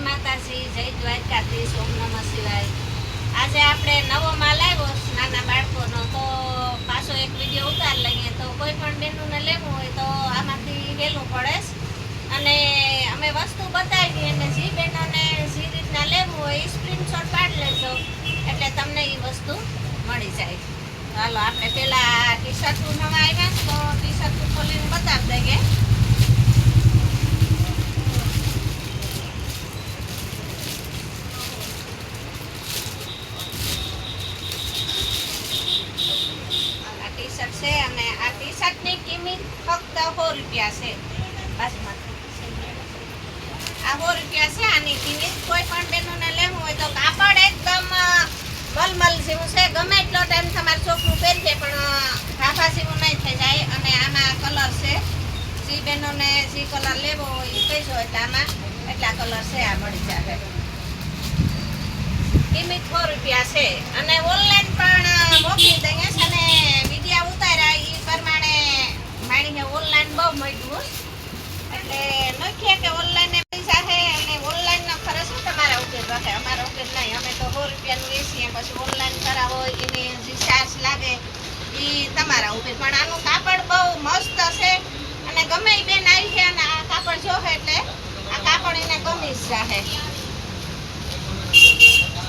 માતાજી, જય દ્વારકાધીશ, ઓમ નમઃ શિવાય. આજે આપણે નવો માલ આવ્યો નાના બાળકોનો. તો પાછો એક વીડિયો ઉતાર લઈએ. તો કોઈ પણ બેનોને લેવું હોય તો આમાંથી વહેલું પડે. અને અમે વસ્તુ બતાવી અને જે બેનોને જે રીતના લેવું હોય એ સ્ક્રીનશોટ પાડી લેજો. એટલે તમને એ વસ્તુ મળી જાય. ચાલો આપણે પહેલાં ટી શર્ટ નવા આવ્યા તો ટી શર્ટ ખોલીને બતાવી દઈએ. આ છે અને આ ટી શર્ટની કિંમત ફક્ત સો રૂપિયા છે. આ સો રૂપિયા છે, આની કિંમત કોઈ પણ બહેનોને લેવું હોય તો કાપડ એકદમ મલમલ જેવું છે. ગમે એટલો ટાઈમ તમારું છોકરું પહેરશે પણ ફાફા જેવું નહીં થઈ જાય અને આમાં કલર છે. જે બેનોને જે કલર લેવો હોય એ કહેજો એટલે આમાં એટલા કલર છે, આ મળી જાય કિંમત સો રૂપિયા છે. અને ઓનલાઈન પણ મોકલી દઈએ છે અને વિડીયા ઉતાર્યા એ પ્રમાણે માણીને ઓનલાઈન બહુ મળ્યું એટલે લખીએ કે ઓનલાઈન પૈસા છે અને ઓનલાઈન નો ખર્ચ શું તમારા ઉપર રાખે? અમારા ઉપર નહીં. અમે તો સો રૂપિયાનું વેચીએ, પછી ઓનલાઈન કરાવો, એની જે ચાર્જ લાગે, એ તમારા ઉપર. પણ આનું કાપડ બહુ મસ્ત છે, અને ગમે એ બેન આવી છે, અને આ કાપડ જોશે એટલે આ કાપડ એને ગમી જ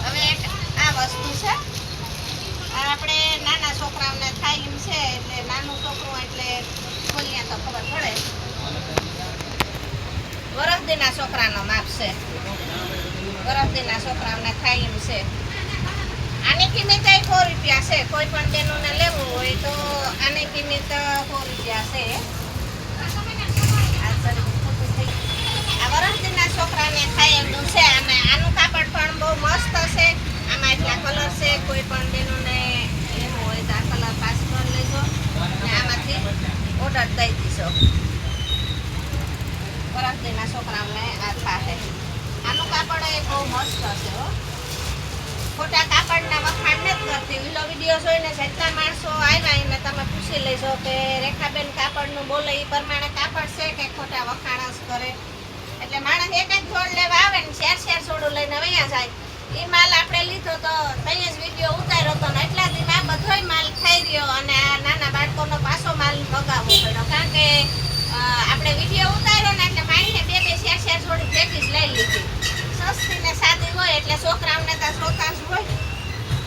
હવે આ વસ્તુ છે. આપણે નાના છોકરાઓને થાય એમ છે એટલે નાનું છોકરું એટલે ખોલીએ તો ખબર પડે વરસદીના છોકરાનો માપ છે. વરસદીના છોકરાઓને થાય એમ છે. આની કિંમત સો રૂપિયા છે. કોઈ પણ બેનોને લેવું હોય તો આની કિંમત સો રૂપિયા છે. આ વરસદીના છોકરાને એમનું છે. અને આનું કાપડ પણ બહુ મસ્ત છે. આમાં એટલા કલર છે. કોઈ પણ બેનોને લેવું હોય તો આ કલર પાસ કરી લેજો અને આમાંથી ઓર્ડર દઈ દીશો. વરસદીના છોકરાઓને આ થાય આનું કાપડ એ બહુ મસ્ત છે હો. ખોટા કાપડના વખાણ નથી કરતી. વિલો વીડિયો જોઈને જેટલા માણસો આવ્યા એને તમે પૂછી લેજો કે રેખાબેન કાપડનું બોલે એ પ્રમાણે કાપડ છે કે ખોટા વખાણ જ કરે. એટલે માણસ એક જ છોડ લેવા આવે ને શેર શેર છોડું લઈને અહીંયા જાય. એ માલ આપણે લીધો તો તઈ જ વીડિયો ઉતાર્યો હતો ને એટલા દિનમાં બધોય માલ થઈ રહ્યો અને આ નાના બાળકોનો પાછો માલ મગાવવો પડ્યો. કારણ કે આપણે વીડિયો ઉતાર્યો ને એટલે માણીને બે બે શેર શેર છોડી પ્રેક્ટિસ લઈ લીધી. સસ્તી ને સાદી હોય એટલે છોકરાઓને તો શ્રોતા હોય.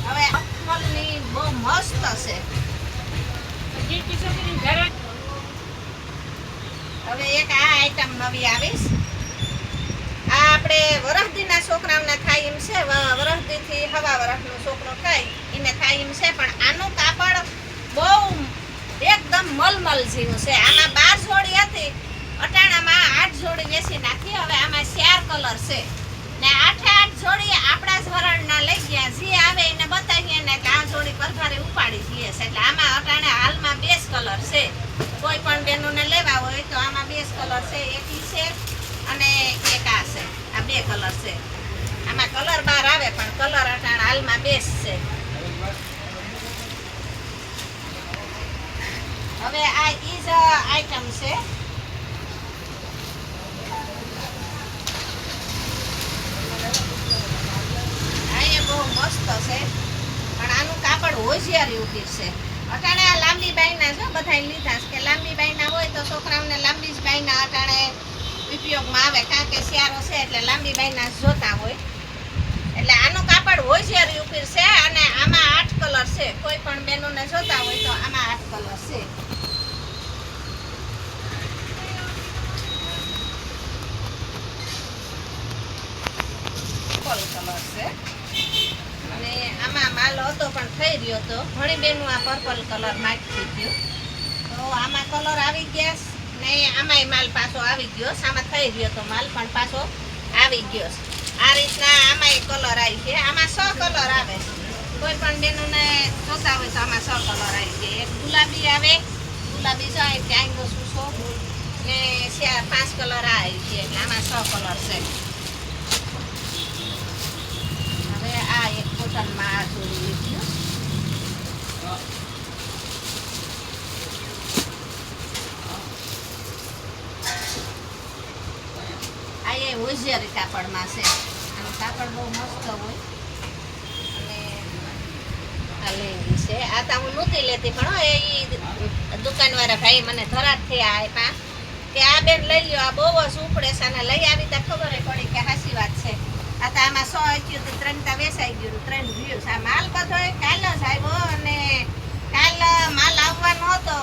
હવે અખમલની બહુ મસ્ત છે. હવે એક આ આઈટમ નવી આવીશ. આ આપણે વરહદીના છોકરાઓને થાય એમ છે વરહદીથી હવા વરસનો છોકરો થાય એને થાય એમ છે, પણ આનું કાપડ બહુ એકદમ મલમલ જેવું છે. આમાં બાર જોડી હતી. અટાણામાં આઠ જોડી વેચી નાખી. હવે આમાં ચાર કલર છે. ને આઠે આઠ જોડી આપણા જ વરણના લઈ ગયા જે આવે એને બતાવીએ ને કે આ જોડી પરભારે ઉપાડી જઈએ છે એટલે આમાં અટાણે હાલમાં બે જ કલર છે કોઈ પણ બેનોને લેવા હોય તો આમાં બે જ કલર છે એક ઈ છે અને એક આ છે આ બે કલર છે આમાં કલર બાર આવે પણ કલર અટાણે હાલમાં બે જ છે હવે આ ઈ જ આઈટમ છે આ એ બહુ મસ્ત છે પણ આનું કાપડ હોશિયારી ઊભી છે અટાણે આ લાંબી બાઈના છે બધા લીધા છે કે લાંબી બાઈના હોય તો છોકરાઓને લાંબી જ બાઈના અટાણે ઉપયોગમાં આવે કારણ કે શિયાળો છે એટલે લાંબી બાઈના જ જોતા હોય એટલે આનું કાપડ હોશિયારી ઉપર છે અને આમાં આઠ કલર છે કોઈ પણ બેનોને જોતા હોય તો આમાં આઠ કલર છે પર્પલ કલર છે અને આમાં માલ હતો પણ થઈ રહ્યો હતો. ઘણી બેનું આ પર્પલ કલર માગતી ગયું. તો આમાં કલર આવી ગયા ને આમાંય માલ પાછો આવી ગયો. આમાં થઈ રહ્યો તો માલ પણ પાછો આવી ગયો. આ રીતના આમાંય કલર આવી છે. આમાં છ કલર આવે છે. કોઈ પણ બેનોને જોતા હોય તો આમાં છ કલર આવી જાય. એક ગુલાબી આવે, ગુલાબી જો આ આંગો સૂસો ને પાંચ કલર આ આવી છે એટલે આમાં છ કલર છે. હવે આ એક કોટનમાં આ જોડી લીધી. આ હોશિયારી કાપડમાં છે. અને કાપડ બહુ મસ્ત હોય. છે. આ તો હું નહોતી લેતી, પણ એ દુકાનવાળા ભાઈ મને ધરાટથી આપ્યા કે આ બેન લઈ લ્યો, આ બહુ જ ઉપડે છે અને લઈ આવી તો ખબર પડી કે હાસી વાત છે. આ તો આમાં સો થયું તો ત્રણ તા વેસાઈ ગયું ત્રણ વ્યૂઝ આ માલ બધો કાલ જ આવ્યો અને કાલ માલ આવવાનો હતો.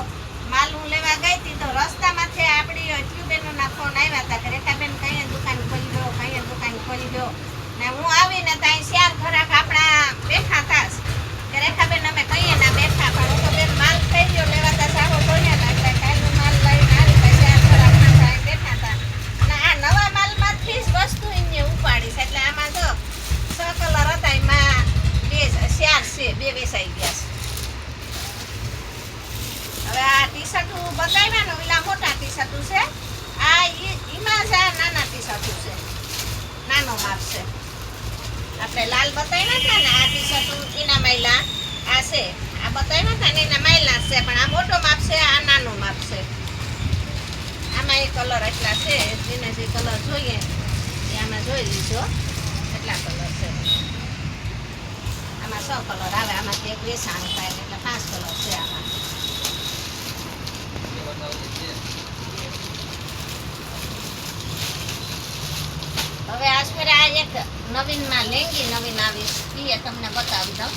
માલ હું લેવા ગઈ હતી તો રસ્તામાંથી આપણી એટલી બેનોના ફોન આવ્યા હતા કે રેખાબેન કઈ દુકાન ખોલી દો, કઈ દુકાન ખોલી ગયો ને હું આવીને ત્યાં ચાર ખરાક આપણા બેઠા હતા એમાં બે વેચાઈ ગયા છે હવે આ ટી શર્ટ બતાવ્યા ને ઓલા મોટા ટી શર્ટ છે આ ઈમાં છે નાના ટી શર્ટું છે નાનો માપ છે આપણે લાલ બતાવ્યા હતા ને, આ ટી એના માયલા આ છે. આ બતાવ્યા હતા ને, એના માયલા છે, પણ આ મોટો માપ છે, આ નાનો માપ છે. આમાં એ કલર એટલા છે, જેને જે કલર જોઈએ, એ આમાં જોઈ લીધો, એટલા કલર છે. આમાં છ કલર આવે, આમાંથી એક વેસાણ થાય એટલે પાંચ કલર છે આમાં. હવે આજ પર આ એક નવીનમાં લેંગી નવીન આવીશ એ તમને બતાવી દઉં.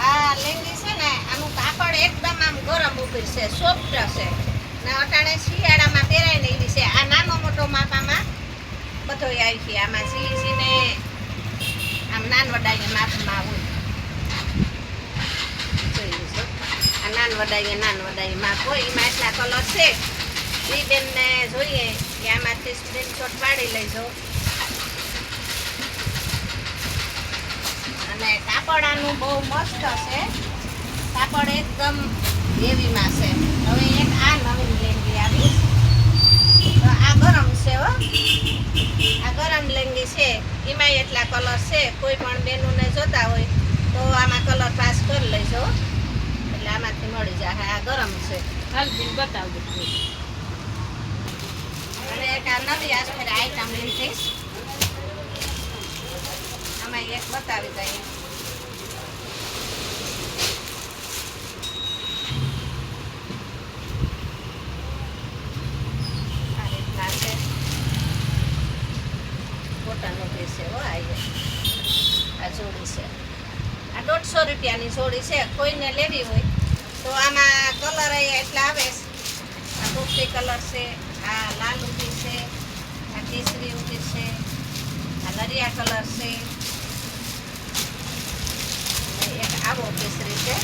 આ લેંગી છે ને, આનું કાપડ એકદમ આમ ગરમ ઉપર છે સોફ્ટ છે. ને અટાણે શિયાળામાં પહેરાય ને છે. આ નાનો મોટો માપામાં બધો આવી છે. આમાં સી, સીને આમ નાનવડાઈને માપમાં હોય. આ નાન નાનવડાઈ માપ હોય. એમાં એટલા કલર છે. એ બેનને જોઈએ. કે આમાંથી સ્ક્રીનશોટ પાડી લેજો. અને કાપડ આનું બહુ મસ્ત છે. કાપડ એકદમ હેવીમાં છે. હવે એક આ નવીન લેંગી આવી. તો આ ગરમ છે હો. આ ગરમ લેંગી છે. એમાં એટલા કલર છે. કોઈ પણ બેનોને જોતા હોય તો આમાં કલર પાસ કરી લેજો. એટલે આમાંથી મળી જાય. આ ગરમ છે. હાલ બિલ બતાવ. દે અને એક આ નવી થઈશ આમાં એક બતાવી દઈએ. દોઢસો રૂપિયાની જોડી છે, કોઈને લેવી હોય તો આમાં કલર એટલા આવે છે. આ કલર છે, આ લાલ ઊંધી છે આ કેસરી ઊંધી છે આ નરિયા કલર છે. એક આવો કેસરી છે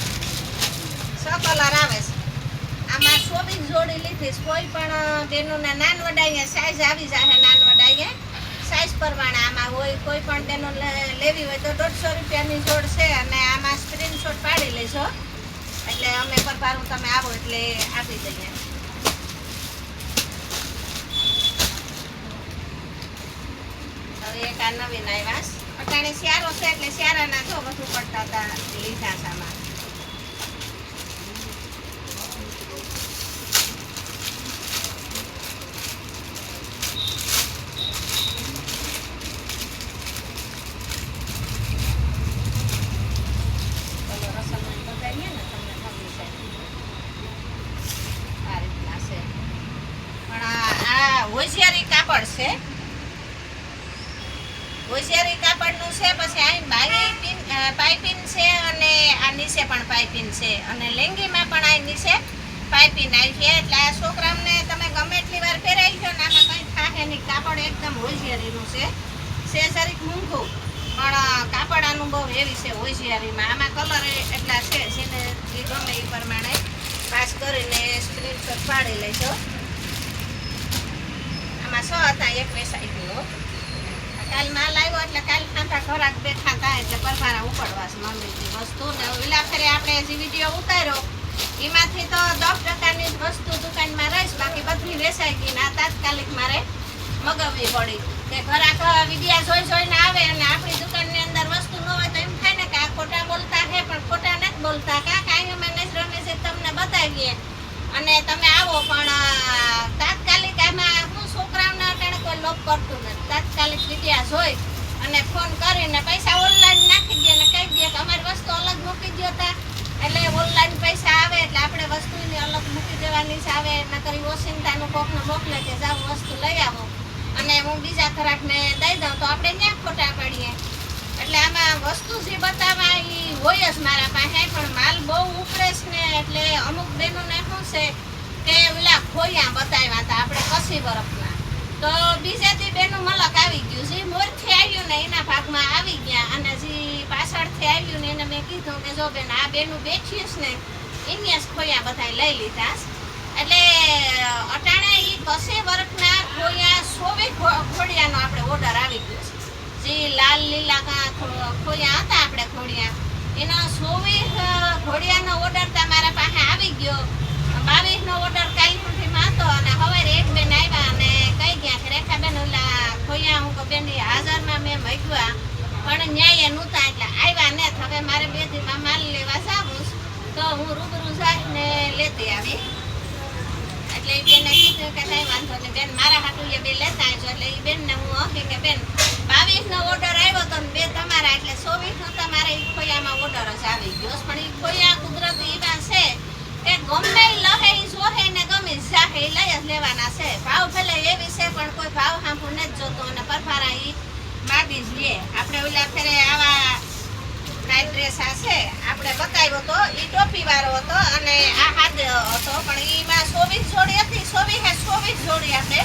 છ કલર આવે છે. આમાં ચોવીસ જોડી લીધી કોઈ પણ બેનોને નાન વડાઈએ સાઈઝ આવી જાય નાન વડાઈએ. સાઈઝ પ્રમાણે આમાં હોય, કોઈ પણ બેનો લેવી હોય તો દોઢસો રૂપિયાની જોડ છે અને આમાં સ્ક્રીનશોટ પાડી લેજો. એટલે અમે પરભારું તમે આવો એટલે આપી દઈએ હવે એક આ નવીન આવ્યા. અટાણે શિયાળો છે એટલે શિયાળાના જો વધુ પડતા હતા લીધા છે આમાં કલર અસલમાં બતાવીએ ને તમને ખબર છે આ રીતના છે પણ આ આ હોશિયારી કાપડ છે હોશિયારી કાપડનું છે પછી અહીં પાઇપિંગ પાઇપિંગ છે અને આ નીચે પણ પાઇપિંગ છે અને લેંગીમાં પણ આ નીચે પાઇપિંગ આવી છે. એટલે આ છોકરાઓને તમે ગમે એટલી વાર પહેરાવી દો ને આમાં કંઈ થાકે નહીં. કાપડ એકદમ હોશિયારીનું છે. છે જરીક મૂંઘું પણ કાપડ બહુ હેવી છે હોશિયારીમાં આમાં કલર એટલા છે જેને જે ગમે એ પ્રમાણે પાસ કરીને સ્ક્રીનશોટ પાડી લેજો. આમાં સો હતા, એક વેસાઈ કાલ માલ આવ્યો એટલે કાલ ખાતા ખોરાક બેઠા થાય એટલે પરભારા ઉપડવા છે મમ્મીની વસ્તુ. ને ઓલા ફેરે આપણે જે વીડિયો ઉતાર્યો, એમાંથી તો દસ ટકાની વસ્તુ દુકાનમાં રહીશ બાકી બધી વેચાઈ ગઈ ને તાત્કાલિક મારે મગાવવી પડી. કે ઘરાક વિડીયા જોઈ જોઈને આવે અને આપણી દુકાનની અંદર વસ્તુ ન હોય તો એમ થાય ને કે આ ખોટા બોલતા હે, પણ ખોટા નથી બોલતા. કાંઈ અમે નજરો નજર તમને બતાવીએ. અને તમે આવો પણ અ, તાત્કાલિક આમાં હું છોકરાઓને અટાણે કોઈ લોક કરતું નથી તાત્કાલિક હોય અને ફોન કરીને પૈસા ઓનલાઈન નાખી દે અને કહી દે કે અમારી વસ્તુ અલગ મૂકી દો તા. એટલે ઓનલાઈન પૈસા આવે એટલે આપણે વસ્તુની અલગ મૂકી દેવાની જ આવે, નકર ઓસિંતાનું કોકને મોકલે કે જાઓ વસ્તુ લઈ આવો. અને હું બીજા ખોરાકને દઈ દઉં તો આપણે ત્યાં ખોટા પડીએ. એટલે આમાં વસ્તુ જે બતાવવા એ હોય જ મારા પાસે, પણ માલ બહુ ઉપડે છે ને એટલે અમુક બહેનોને શું છે કે ઓલા ખોયા બતાવ્યા હતા આપણે કસી બરફના તો બીજેથી બેનું મલક આવી ગયું જે મોરથી આવ્યું ને એના ભાગમાં આવી ગયા અને જે પાછળથી આવ્યું ને એને મેં કીધું કે જો બેન, આ બેનું બેઠી છે ને, એને જ ખોયા બધા લઈ લીધા એટલે અટાણે એ કસે વર્ગના ખોયા સોવે ખોડિયાનો આપણે ઓર્ડર આવી ગયો છે. જે લાલ લીલા ખોયા હતા આપણે ખોડિયા એનો સોવે ઘોડિયાનો ઓર્ડર તમારા પાસે આવી ગયો. બાવીસનો ઓર્ડર કાલ સુધીમાં હતો અને હવે એક બેન આવ્યા અને કઈ ગયા કે રેખાબેન ઓલા ખોયા હું બેન હાજરમાં મેં મૂક્યા પણ ન્યાય નહોતા એટલે આવ્યા ને હવે મારે બે દીમાં માલ લેવા જાવું તો હું રૂબરૂ જઈને લેતી આવી. એટલે એ બેને કીધું કે કાંઈ વાંધો નહીં, બેન, મારા હાટુ એ બે લેતા આવજો. એટલે એ બેનને હું કહી કે, બેન, બાવીસનો ઓર્ડર આવ્યો તો બે તમારા, એટલે ચોવીસ તમારે એ ખોયામાં ઓર્ડર જ આવી ગયો પણ એ ખોયા કુદરતી એવા છે. કે ગમે લહે, જોહે ને ગમે સાહે લઈ જ લેવાના છે. ભાવ ભલે એવી છે, પણ કોઈ ભાવ હાંભું નથી જોતો અને પરફારા ઈ માગી જ લે. આપણે ઓલા ફેરે આવા નાઇટ ડ્રેસ આ છે, આપણે બતાવ્યો તો, ઈ ટોપી વાળો હતો અને આ હાથ હતો, પણ ઈમાં સોવીસ જોડી હતી, ચોવીસ ચોવીસ જોડી આપણે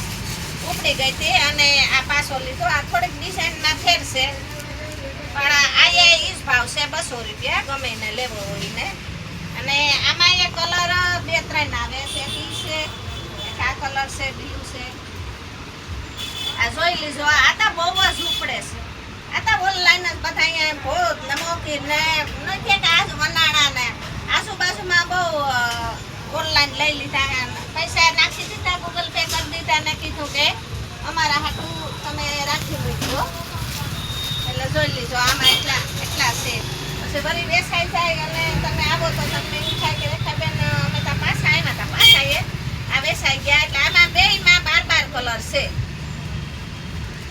ઉપડી ગઈ હતી અને આ પાછો લીધો. આ થોડીક ડિઝાઇનમાં ફેર પણ આ એ જ ભાવ છે, બસો રૂપિયા, ગમે એને લેવો હોય ને. અને આમાં એ કલર બે, ત્રણ આવે છે બી છે. એક આ કલર છે બ્લુ છે. આ જોઈ લીજો, આ તો બહુ જ ઉપડે છે. આ તો ઓનલાઈન જ બધા અહીંયા ભૂત ને મોકી ને નથી કે આજ વનાળા ને. આજુબાજુમાં બહુ ઓનલાઈન લઈ લીધા પૈસા નાખી દીધા ગૂગલ પે કરી દીધા ને કીધું કે અમારા હાટું તમે રાખી મૂકજો. એટલે જોઈ લીજો, આમાં એટલા એટલા છે. પછી વેસાઈ જાય અને તમે આવો તો તમને થાય કે રેખાબેન અમે ત્યાં પાછા આવ્યા હતા પાછા એ. આ બેસાઈ ગયા એટલે આમાં બેયમાં બાર બાર કલર છે.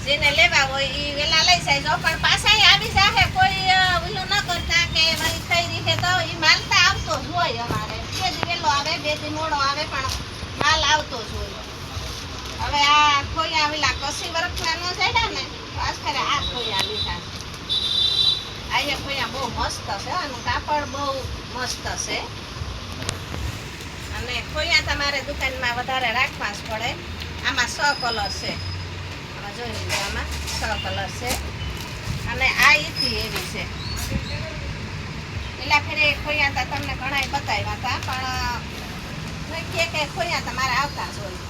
જેને લેવા હોય એ વેલા લઈ જાય. જો પણ પાછા આવી જાય કોઈ ઓલું ન કરતા કે વળી થઈ રીતે તો એ માલ આવતો જ હોય અમારે. બે દી વેલો આવે, બે મોડો આવે, પણ માલ આવતો જ હોય. હવે આ ખોયા વેલા કસી વર્ષના ન જાય ને? તો કરે આ ખોયા લીધા. આ એ ખોયા બહુ મસ્ત છે, આનું કાપડ બહુ મસ્ત છે. અને ખોયા તમારે દુકાનમાં વધારે રાખવા જ પડે. આમાં સ કલર છે. આમાં જોઈ લીધું આમાં છ કલર છે. અને આ ઈથી એવી છે. પેલા ફેરે ખોયા હતા તમને ઘણાય બતાવ્યા હતા પણ કે કે ખોયા તમારે આવતા જ હોય.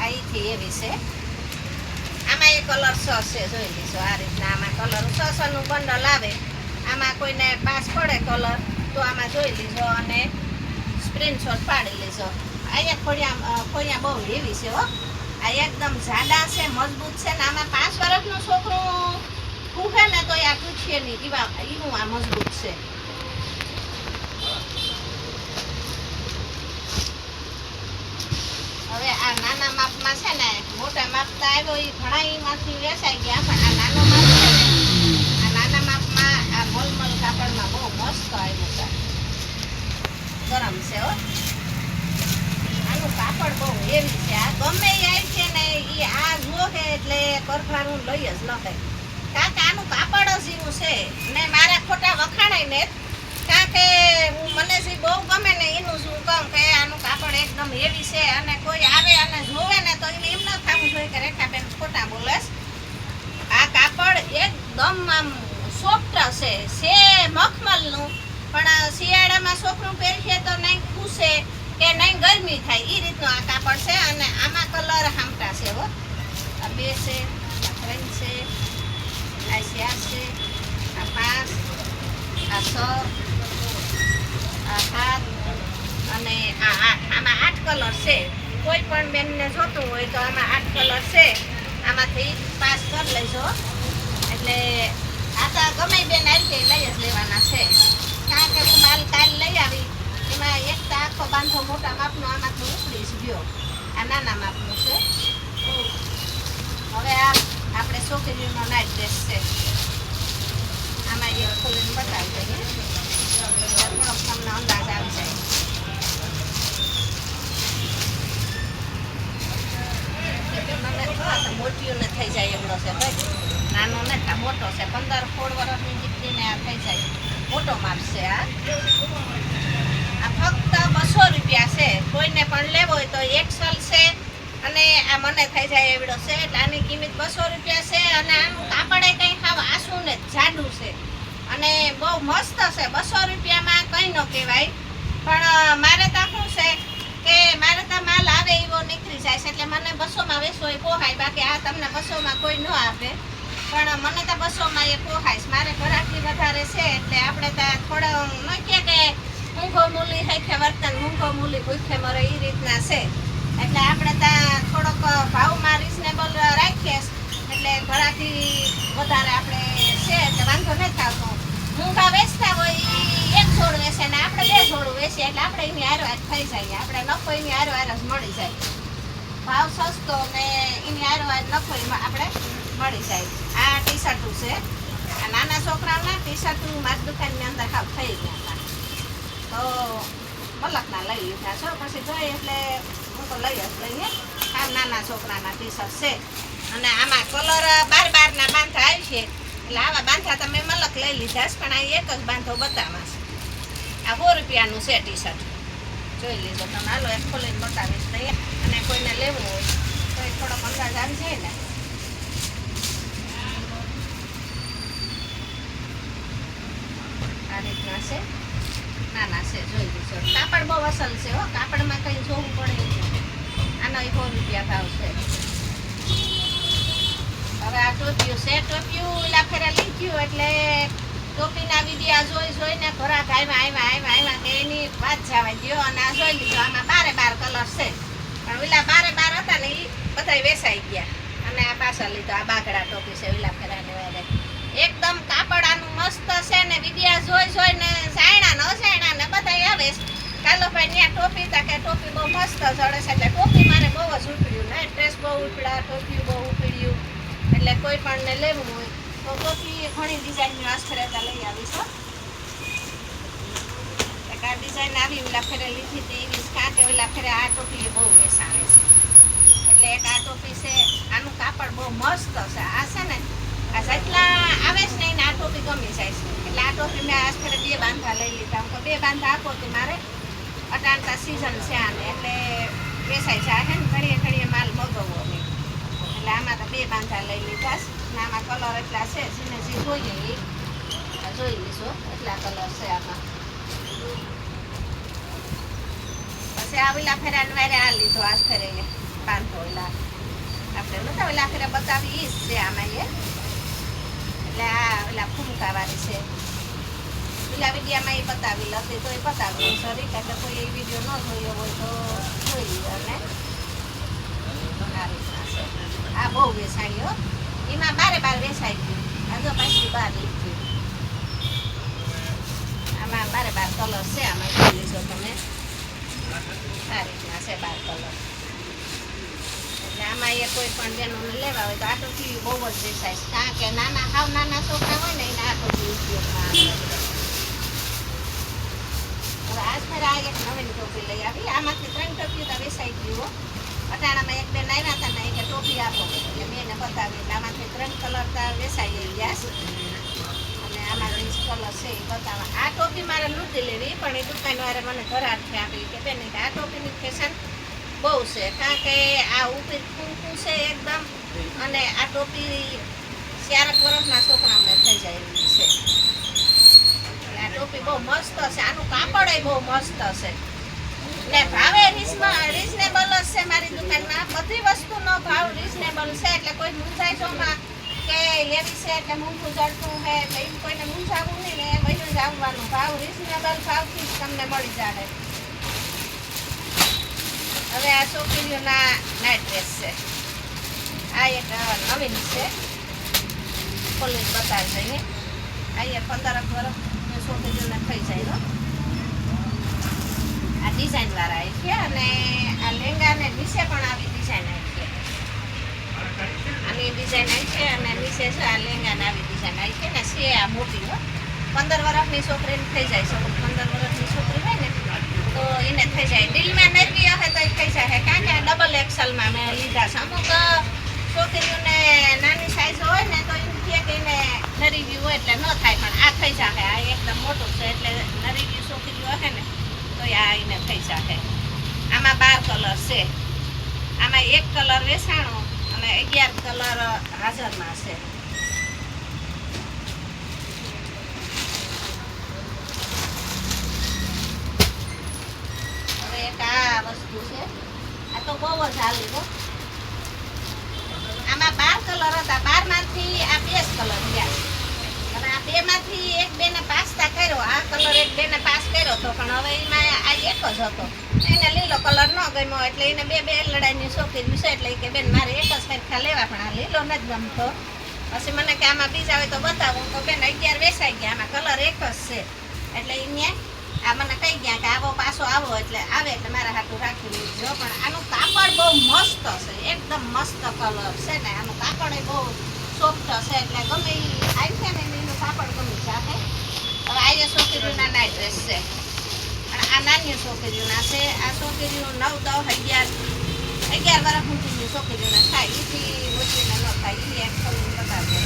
આ ઈથી એવી છે. કલર છ છે, જોઈ લઈશું. આ રીતના આમાં કલર છ છ બંડલ આવે. આમાં કોઈને પાસ પડે કલર, તો આમાં જોઈ લીધો અને સ્ક્રીનશોટ પાડી લેજો અહીંયા ખોડિયા ખોડિયા બહુ હેવી છે, હો. આ એકદમ જાડા છે, મજબૂત છે ને આમાં પાંચ વર્ષનું છોકરું કૂહે ને તો આ પૂછીએ નહીં એવા એવું આ મજબૂત છે. હવે આ નાના માપમાં છે ને, મોટા માપતા આવ્યો એ ઘણા એમાંથી વેચાઈ ગયા, પણ આ નાનો માપ છે ને, આ નાના માપમાં આ મોલમલ કાપડમાં બહુ મસ્ત આવ્યું છે. ગરમ છે હો. આનું કાપડ બહુ હેવી છે. આ ગમે એ છે ને એ આ જોહે એટલે કરફાનું લઈ જ લખે કારણ કે આનું કાપડ જ એવું છે. ને મારા ખોટા વખાણાય ને કે મને જે બહુ ગમે ને એનું શું કહું કે આનું કાપડ એકદમ હેવી છે અને કોઈ આવે અને જોવે ને તો એને એમ ન થવું જોઈએ કે રેખાબેન ખોટા બોલે આ કાપડ એકદમ આમ સોફ્ટ છે છે મખમલનું, પણ શિયાળામાં છોકરું પહેરશે તો નહીં ખુશે કે નહીં ગરમી થાય એ રીતનું આ કાપડ છે અને આમાં કલર હામટા છે હો. આ બે છે, આ ત્રણ છે, આ ચાર છે, આ પાંચ, આ છ સાત અને આ આમાં આઠ કલર છે. કોઈ પણ બેનને જોતું હોય તો આમાં આઠ કલર છે. આમાંથી પાસ કરી લેજો. એટલે આ તો ગમે બેન આવી લઈ જ લેવાના છે. કારણ કે હું માલ કાલ લઈ આવી. એમાં એક તો આખો બાંધો મોટા માપનો, આમાંથી ઉપડી જ ગયો. આ નાના માપનું છે. હવે આ આપણે છોકરીઓનો નાઇટ ડ્રેસ છે આમાં એક ખોલીને બતાવી દઈએ. એટલે થોડોક તમને અંદાજ આવી જાય મોટીઓને થઈ જાય એવડો છે ભાઈ નાનો ને મોટો છે પંદર સોળ વર્ષની દીકરીને આ થઈ જાય મોટો માલ છે આ આ ફક્ત બસો રૂપિયા છે કોઈને પણ લેવો હોય તો એક્સલ છે અને આ મને થઈ જાય એવડો છે આની કિંમત બસો રૂપિયા છે અને આનું કાપડે કંઈ ખાવ આસું ને જાડું છે. અને બહુ મસ્ત છે. બસો રૂપિયામાં કંઈ ન કહેવાય. પણ મારે તો શું છે કે મારે ત્યાં માલ આવે એવો નીકળી જાય છે. એટલે મને બસોમાં વેચવો એ પોહાય. બાકી આ તમને બસોમાં કોઈ ન આપે. પણ, મને તો બસોમાં એ પોહાય મારે ઘરાકી વધારે છે. એટલે આપણે ત્યાં થોડા ન કહે કે મૂંઘો મૂલી હૈખે વર્તન, મૂંઘો મૂલી ભૂખે મરે એ રીતના છે. એટલે આપણે ત્યાં થોડોક ભાવમાં રિઝનેબલ રાખીએ. એટલે ઘરાકી વધારે આપણે છે. એટલે વાંધો નથી આવતો મૂંઘા વેચતા હોય એક છોડ વેચે ને આપણે બે છોડ વેચીએ એટલે આપણે એની હારવાર થઈ જાય. આપણે નફો એની હારવાર જ મળી જાય. ભાવ સસ્તો ને એની હારવાર નફો આપણે મળી જાય. આ ટી શર્ટું છે. આ નાના છોકરાઓના ટી શર્ટું મારી દુકાનની અંદર ખાવ થઈ ગયા હતા. તો મલકના લઈ લીધા છો. પછી જોઈએ એટલે હું તો લઈ જ લઈએ આ નાના છોકરાના ટી શર્ટ છે. અને આમાં કલર બાર બારના બાંધા આવી છે. એટલે આવા બાંધા તમે મલક લઈ લીધા છે, પણ આ એક જ બાંધો બતાવવા છે. આ સો રૂપિયાનું છે ટી શર્ટ જોઈ લીધો તમે. હાલો એક ખોલીને બતાવીશ તૈયાર અને કોઈને લેવું હોય તો એ થોડોક અંદાજ આવી જાય ને. આ રીતના છે. નાના છે, જોઈ લીધો કાપડ બહુ અસલ છે હો. કાપડમાં કંઈ જોવું પડે આનો સો રૂપિયા ભાવ છે. હવે આ ટોપિયું છે. ટોપિયું ઓલા ફેરા લીધ્યું એટલે ટોપીના વિડિયા જોઈ જોઈને ઘરાક આવ્યા આવ્યા આવ્યા આવ્યા કે એની વાત જવા દ્યો અને આ જોઈ લીધો. આમાં બારે બાર કલર છે. પણ ઓલા બારે બાર હતા ને એ બધા વેસાઈ ગયા. અને આ પાછા લીધો, આ બાગડા ટોપી છે ઓલા વારે. એકદમ કાપડ આનું મસ્ત છે ને વિડિયા જોઈ જોઈને સાયણા ને સાયણા ને બધા આવે. છે. કાલો ભાઈ ત્યાં ટોપી તા કે ટોપી બહુ મસ્ત જડે છે. એટલે ટોપી મારે બહુ જ ઉપડ્યું. ને ડ્રેસ બહુ ઉપડ્યા ટોપી બહુ ઉપડ્યું. એટલે કોઈ પણ ને લેવું હોય, તો ટોપી ઘણી ડિઝાઇનની આસ્તરેતા લઈ આવીશ આ ડિઝાઇન આવી, ઓલા ફેરે લીધી હતી, એવી કાં કે ઓલા ફેરે આ ટોપી બહુ બેસાડે છે. એટલે એક આ ટોપી છે, આનું કાપડ બહુ મસ્ત છે. આ છે ને, આ જેટલા આવે છે ને એને આ ટોપી ગમી જાય છે. એટલે આ ટોપી મેં આજ બે બાંધા લઈ લીધા. તો બે બાંધા આપો તો મારે અટાણતા સિઝન છે આને, એટલે બેસાય છે આ છે ને, ઘડીએ ઘડીએ માલ મગાવવો નહીં એટલે આમાં તો બે બાંધા લઈ લીધા અને આમાં કલર એટલા છે જેને જે જોઈએ એ જોઈ લીધો. એટલા કલર છે આમાં. પછી આ ઓલા ફેરાને વારે આ લીધો, આ ફેરે બાંધો ઓલા. આપણે નતા ઓલા ફેરા બતાવી, ઈ છે આમાં એ. એટલે આ ઓલા ફૂમકા વાળી છે. પેલા વિડીયામાં એ બતાવી હતી તો એ બતાવી સોરી એટલે કોઈ એ વીડિયો ન જોયો હોય તો જોઈ અને આ રીતના છે આ બહુ વેસાઈ એમાં બારે બાર વેસાઈ ગયું. આ પાછી બાર લીધું આમાં બારે બાર કલર છે, આમાં જોઈ લીધો તમે. આ છે બાર કલર એટલે આમાં એ કોઈ પણ બહેનોને લેવા હોય તો આ ટોપી બહુ જ વેચાય છે કારણ કે નાના, હાવ નાના છોકરા હોય ને, એને આ ટોપી ઉપયોગમાં આવે આજ એક નવીન ટોપી લઈ આવી. આમાંથી ત્રણ ટોપી તો વેસાઈ ગયું અટાણામાં એક બેન આવ્યા હતા ને એ ટોપી આપો. એટલે મેં એને બતાવી એટલે આમાંથી ત્રણ કલર તાર વેચાઈ ગયા છે અને આમાં કલર છે એ બતાવવા. આ ટોપી મારે લૂંટી લેવી, પણ એ દુકાનવાળે મને ઘરાટથી આપી કે બેન આ ટોપીની ફેશન બહુ છે. કારણ કે આ ઉપર કુંકુ છે એકદમ, અને આ ટોપી ચારક વર્ષના છોકરાઓને થઈ જાય એવી છે. આ ટોપી બહુ મસ્ત છે. આનું કાપડ બહુ મસ્ત છે. ને ભાવે રીઝનેબલ જ છે મારી દુકાનમાં. બધી વસ્તુનો ભાવ રીઝનેબલ છે. એટલે કોઈ મૂંઝાઈઝોમાં કે લેવી છે એટલે મૂંઝું જડતું છે એટલે એમ કોઈને મૂંઝાવું નહીં ને વયું જ આવવાનું ભાવ રીઝનેબલ ભાવથી જ તમને મળી જાય હવે આ છોકરીઓના નાઇટ ડ્રેસ છે. આ એક નવીન છે. ખોલી બતાવી જઈએ આ એક પંદર વર્ષ છોકરીઓને થઈ જાય હો. ડિઝાઇન વાળા છે અને આ લેંગાને નીચે પણ આવી ડિઝાઇન આવી છે. આની ડિઝાઇન આવી છે અને નીચે છે આ લેંગાના આવી ડિઝાઇન આવી છે ને છે આ મોટી, હો. પંદર વર્ષની છોકરીને થઈ જાય છે. પંદર વર્ષની છોકરી હોય ને, તો એને થઈ જાય. દિલમાં નરવી હશે તો થઈ જાય. કારણ કે ડબલ એક્સલમાં મેં લીધા છે. અમુક છોકરીઓને નાની સાઈઝ હોય ને તો એમ કહે કે એને નરીવી હોય એટલે ન થાય. પણ આ થઈ જાય આ એકદમ મોટું છે એટલે નરીવી છોકરીઓ હશે ને તો આ એને થઈ શકે આમાં બાર કલર છે. આમાં એક કલર વેસાણો અને અગિયાર કલર હાજરમાં છે. હવે એક આ વસ્તુ છે. આ તો બહુ જ હાલી હો. આમાં બાર કલર હતા. બારમાંથી આ બે જ કલર હવે આ બેમાંથી એક બે ને પાસ્તા કર્યો, આ કલર એક બે ને પાસ કર્યો તો, પણ હવે એમાં આ એક જ હતો. એને લીલો કલર ન ગમ્યો એટલે એને બે બે લડાઈની શોખીન છે એટલે કે, બેન, મારે એક જ સરખા લેવા, પણ આ લીલો નથી ગમતો. પછી મને કે, આમાં બીજા હોય તો બતાવું. તો, બેન, અગિયાર વેસાઈ ગયા, આમાં કલર એક જ છે. એટલે એને આ મને કહી ગયા કે, આવો પાછો આવો, એટલે આવે, એટલે મારા હાથું રાખી લીધો. પણ આનું કાપડ બહુ મસ્ત છે, એકદમ મસ્ત કલર છે ને, આનું કાપડ એ બહુ સોફ્ટ છે, એટલે ગમે એ આવી છે ને, એનું કાપડ ગમી જાતે હવે આ એ છોકરીઓના નાઇટ ડ્રેસ છે. અને આ નાની છોકરીઓના છે. આ છોકરીઓ નવ, દસ, અગિયાર અગિયાર વાર સુધીની છોકરીઓના થાય. એથી ઓછીને ન થાય. એ એક કલર બતાવજો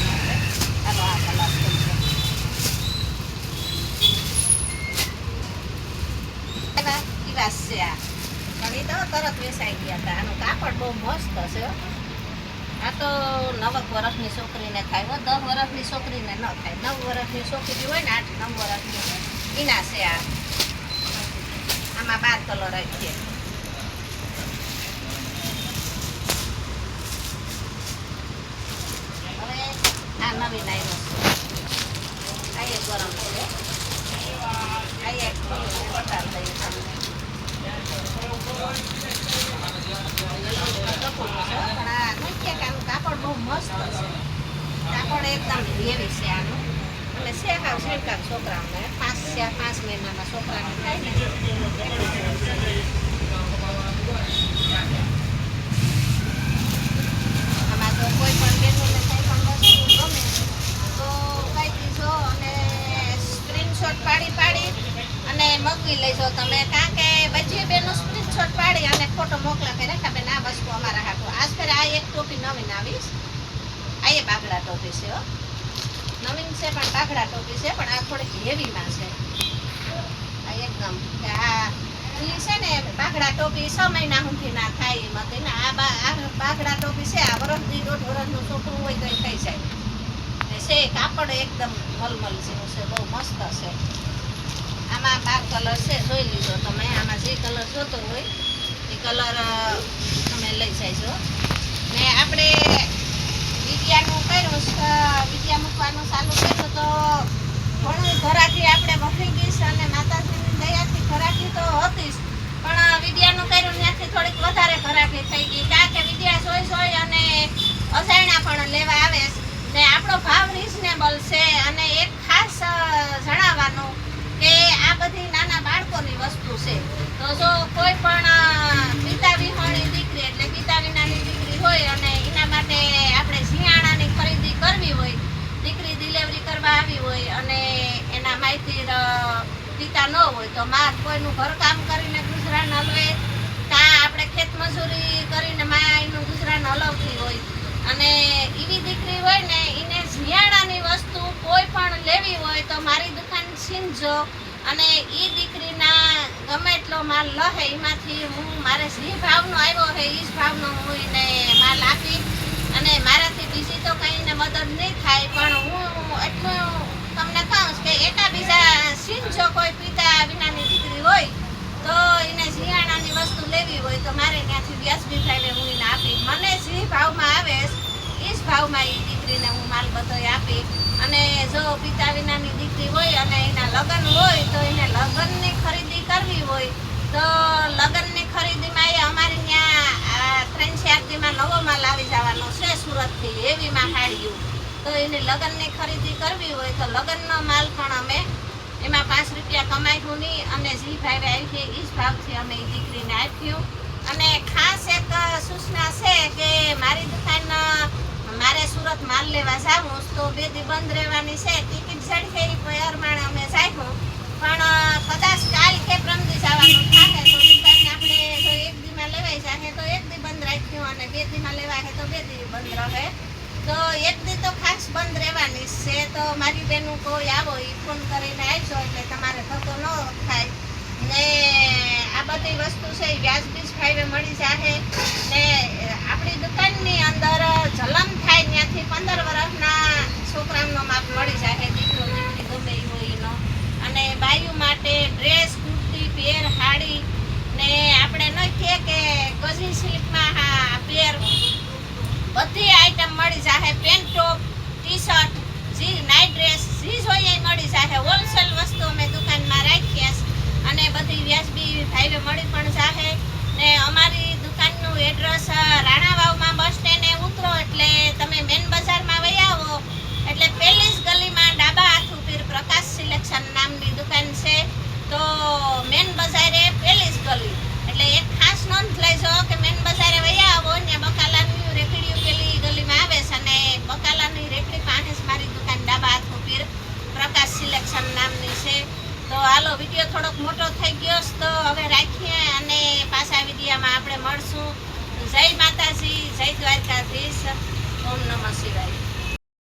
હાલો, આ છે. એવા છે આ. પણ તો તરત વેસાઈ ગયા હતા. આનું કાપડ બહુ મસ્ત છે. આ તો નવક વર્ષની છોકરીને થાય હો, દસ વર્ષની છોકરીને ન થાય. નવ વર્ષની છોકરી હોય ને આઠ નવ વર્ષની એના છે આ. આમાં બાર કલર આવી હવે આ આ એક ગરમ છે. નથી કે આનું કાપડ બહુ મસ્ત છે. કાપડ એકદમ હેવી છે આનું. અને શેકાવ શેકાવ છોકરાઓને. પાંચ પાંચ મહિનાના છોકરાને થાય ને એટલું છે. આમાં તો કોઈ પણ બેનોને કંઈ પણ વસ્તુ ગમે તો કહી દીજો અને સ્ક્રીનશોટ પાડી પાડી અને મોકલી લેજો તમે કારણ કે બધી બેનો સ્ક્રીનશોટ પાડી અને ફોટો મોકલા કે રેખા બેન આ વસ્તુ અમારા હાથું આજ ફેર આ એક ટોપી નવીન આવીશ આ એ બાગડા ટોપી છે હો નવીન છે પણ બાગડા ટોપી છે પણ આ થોડીક હેવીમાં છે આ એકદમ કે આ ઈ છે ને બાગડા ટોપી છ મહિના સુધી ના થાય એમ હતી ને આ બા- આ બાગડા ટોપી છે આ વરસથી દોઢ વરસનું છોકરું હોય તો એ થઈ જાય ને છે કાપડ એકદમ મલમલ જેવું છે બહુ મસ્ત છે આમાં બાર કલર છે જોઈ લીધો તમે આમાં જે કલર જોતો હોય એ કલર તમે લઈ ને આપણે વિદ્યાનું કર્યું વિદ્યા મૂકવાનું ચાલુ કર્યું તો ઘણી ઘરાકી આપણે મફી ગઈશ અને માતાજીની દયાથી ઘરાકી તો હતી જ. પણ વિદ્યાનું કર્યું ત્યાંથી થોડીક વધારે ઘરાકી થઈ ગઈ. કારણ કે વિદ્યા સોય સોય અને અજાણ્યા પણ લેવા આવે છે. ને આપણો ભાવ રિઝનેબલ છે અને એક ખાસ જણાવવાનું કે આ બધી નાના બાળકોની વસ્તુ છે. તો જો કોઈ પણ પિતા પિતા વિનાની દીકરી હોય અને એના માટે આપણે શિયાળાની ખરીદી કરવી હોય, દીકરી ડિલિવરી કરવા આવી હોય અને એના માહિતી પિતા ન હોય, તો માં કોઈનું ઘરકામ કરીને ગુજરાન હલવે ત્યાં આપણે ખેતમજૂરી કરીને માં એનું ગુજરાન હલવતી હોય. અને એવી દીકરી હોય ને એને શિયાળાની વસ્તુ કોઈ પણ લેવી હોય તો મારી દુકાન છીંજો અને એ દીકરીના ગમે એટલો માલ લહે એમાંથી હું મારે જે ભાવનો આવ્યો છે એ જ ભાવનો હું એને માલ આપી અને મારાથી બીજી તો કંઈ એને મદદ નહીં થાય, પણ હું એટલું તમને કહું કે એટા બીજા છીનજો કોઈ પિતા વિનાની દીકરી હોય, તો એને શિયાળાની વસ્તુ લેવી હોય, તો મારે ત્યાંથી વ્યાજબી ભાવે હું એને આપી. મને જે ભાવમાં આવે જ ભાવમાં એ દીકરીને હું માલ બધો આપી. અને જો પિતા વિનાની દીકરી હોય અને એના લગ્ન હોય, તો એને લગ્નની ખરીદી કરવી હોય. તો લગ્નની ખરીદીમાં એ અમારે ત્યાં ત્રણ ચાર નવો માલ આવી જવાનો છે સુરતથી એવીમાં હાડ્યું તો એને લગ્નની ખરીદી કરવી હોય, તો લગ્નનો માલ પણ અમે એમાં પાંચ રૂપિયા કમાયું નહીં અને જે ભાવે આવી એ જ ભાવથી અમે એ દીકરીને આપ્યું. અને ખાસ એક સૂચના છે કે મારી દુકાન મારે શું લેવા જાવું તો બે દી બંધ રહેવાની છે. ટિકિટ જડી ગઈ કોઈ અરમાણે અમે જાઈશું. પણ, કદાચ કાલ કે પ્રમદી જવાનું થાય તો દુકાન આપણે જો એક દીમાં લેવાય જાહે, તો એક દી બંધ રાખ્યું અને બે દીમાં લેવાય તો બે દી બંધ રહે. તો એક દી તો ખાસ બંધ રહેવાની છે. તો મારી બેનું કોઈ આવો એ ફોન કરીને આવજો એટલે તમારે થતો ન થાય. ને આ બધી વસ્તુ છે વ્યાજબી ભાવે મળી જાહે ને આપણી દુકાનની અંદર જલમ થાય ત્યાંથી પંદર વર્ષના છોકરાનો માપ મળી જાહે, દીકરો દીકરી ગમે એનો. અને બાયુ માટે ડ્રેસ, કુર્તી, પેર, હાડી ને આપણે ન કહીએ કે ગજી સિલ્કમાં હા પેર બધી આઈટમ મળી જાહે. પેન્ટ ટોપ ટી શર્ટ જી નાઇટ ડ્રેસ જી જોઈએ મળી જાહે. હોલસેલ વસ્તુ અમે દુકાનમાં રાખીએ છે. અને બધી વ્યાજબી ભાવે મળી પણ જાહે. ને અમારી દુકાનનું એડ્રેસ રાણાવાવમાં બસ સ્ટેન્ડે ઉતરો એટલે તમે મેન બજારમાં વહી આવો. એટલે પેલીસ ગલીમાં ડાબા હાથ ઉપર પ્રકાશ સિલેક્શન નામની દુકાન છે. તો મેન બજારે પેલીસ ગલી. એટલે એક ખાસ નોંધ લેજો કે મેન બજારે વહી આવો ને બકાલાની રેકડીઓ પેલી ગલીમાં આવે છે અને બકાલાની રેકડી પાસે મારી દુકાન ડાબા હાથ ઉપર પ્રકાશ સિલેક્શન નામની છે. તો હાલો, વીડિયો થોડોક મોટો થઈ ગયો છે, તો હવે રાખીએ અને પાછા વિડીયામાં આપણે મળશું. જય માતાજી, જય દ્વારકાધીશ. ઓમ નમઃ શિવાય.